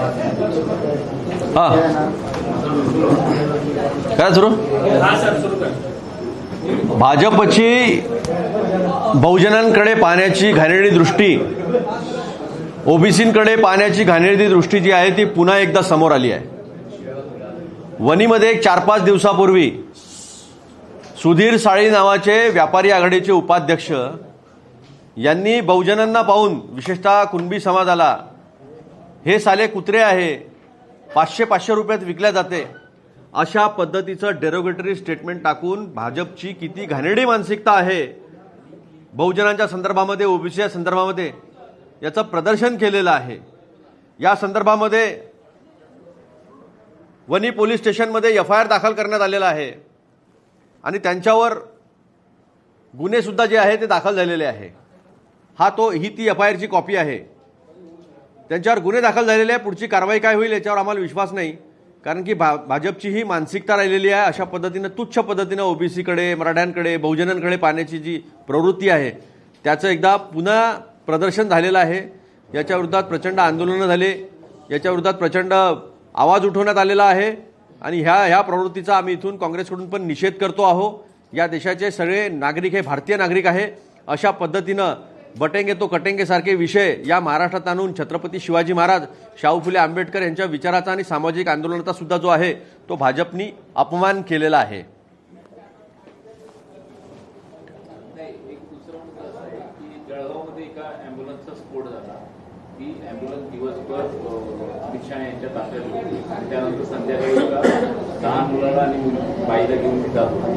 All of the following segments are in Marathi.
हा. काय सुरू? भाजपची बहुजनांकडे पाहण्याची घाणेरडी दृष्टी ओबीसींकडे पाहण्याची घाणेरडी दृष्टी जी आहे ती पुन्हा एकदा समोर आली आहे. वणीमध्ये चार पाच दिवसापूर्वी सुधीर साळी नावाचे व्यापारी आघाडीचे उपाध्यक्ष यांनी बहुजनांना पाहून विशेषतः कुणबी समाजाला हे साले कुत्रे आहे. पाचशे पाचशे रुपयात विकल्या जाते. अशा पद्धतीचं डेरोगेटरी स्टेटमेंट टाकून भाजपची किती घाणेरडी मानसिकता आहे. बहुजनांच्या संदर्भामध्ये ओबीसीच्या संदर्भामध्ये याचं प्रदर्शन केलेलं आहे. या संदर्भामध्ये वनी पोलीस स्टेशनमध्ये एफ आय आर दाखल करण्यात आलेला आहे. आणि त्यांच्यावर गुन्हेसुद्धा जे आहे ते दाखल झालेले आहे. हा तो ही ती एफ आय आरची कॉपी आहे. त्यांच्यावर गुन्हे दाखल झालेले आहे. पुढची कारवाई काय होईल याच्यावर आम्हाला विश्वास नाही. कारण की भा भाजपची ही मानसिकता राहिलेली आहे. अशा पद्धतीनं तुच्छ पद्धतीनं ओबीसीकडे मराठ्यांकडे बहुजनांकडे पाहण्याची जी प्रवृत्ती आहे त्याचं एकदा पुन्हा प्रदर्शन झालेलं आहे. याच्या विरोधात प्रचंड आंदोलनं झाले. याच्या विरोधात प्रचंड आवाज उठवण्यात आलेला आहे. आणि ह्या ह्या प्रवृत्तीचा आम्ही इथून काँग्रेसकडून पण निषेध करतो आहो. या देशाचे सगळे नागरिक हे भारतीय नागरिक आहे. अशा पद्धतीनं बटेंगे तो कटेंगे सारखे विषय. या महाराष्ट्रात आणून छत्रपती शिवाजी महाराज शाहू फुले आंबेडकर यांच्या विचाराचा आणि सामाजिक आंदोलनाचा सुद्धा जो आहे तो भाजपनी अपमान केलेला आहे. होती. आणि बाईला घेऊन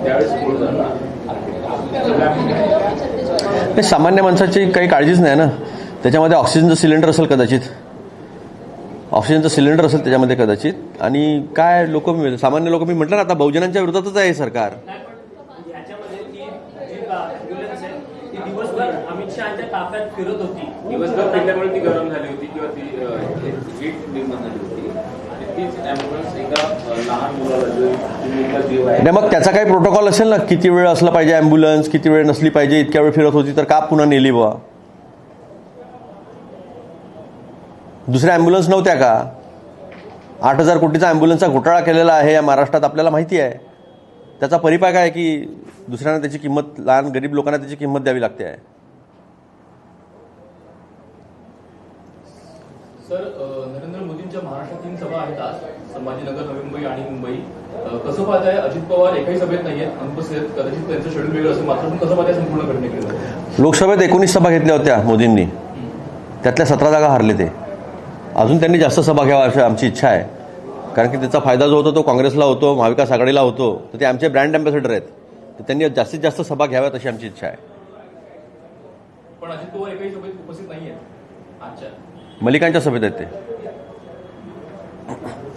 त्यावेळेस स्फोट झाला. त्याचं काय म्हणणं आहे? हे सामान्य माणसाची काही काळजीच नाही ना. त्याच्यामध्ये ऑक्सिजनचं सिलेंडर असेल कदाचित. ऑक्सिजनचं सिलेंडर असेल त्याच्यामध्ये कदाचित. आणि काय लोक सामान्य लोक मी म्हटलं ना आता बहुजनांच्या विरोधातच आहे सरकार. दिवसभर फिरत होती. दिवसभर ती गरम झाली होती किंवा ती नाही मग त्याचा काही प्रोटोकॉल असेल ना? किती वेळ असला पाहिजे ॲम्ब्युलन्स किती वेळ नसली पाहिजे? इतक्या वेळ फिरत होती तर का पुन्हा नेली बुवा? दुसऱ्या ॲम्ब्युलन्स नव्हत्या का? आठ हजार कोटीचा ॲम्ब्युलन्सचा घोटाळा केलेला आहे या महाराष्ट्रात आपल्याला माहिती आहे. त्याचा परिपाय आहे की दुसऱ्यांना त्याची किंमत लहान गरीब लोकांना त्याची किंमत द्यावी लागते आहे? सर नरेंद्र मोदींच्या महाराष्ट्रात तीन सभा आहेत आज संभाजीनगर नवी मुंबई आणि मुंबई. कसं पाहताय? अजित पवार एकही सभेत अनुपस्थित. आहेत. कदाचित त्यांचं शेड्यूल वेगळं असेल. मात्र कसं पाहताय संपूर्ण घटनेकडे? लोकसभेत एकोणीस सभा घेतल्या होत्या मोदींनी. त्यातल्या सतरा जागा हारले ते. अजून त्यांनी जास्त सभा घ्यावा अशी आमची इच्छा आहे. कारण की त्याचा फायदा जो होतो तो काँग्रेसला होतो महाविकास आघाडीला होतो. तर ते आमचे ब्रँड अँबॅसेडर आहेत. तर त्यांनी जास्तीत जास्त सभा घ्याव्यात अशी आमची इच्छा आहे. पण अजित पवार एकही सभेत उपस्थित नाहीयेत. आजच्या मलिकांच्या सभेत आहेत ते.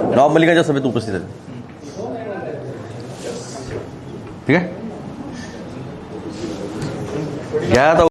नवाब मलिकांच्या सभेत उपस्थित आहेत. ठीक आहे? घ्या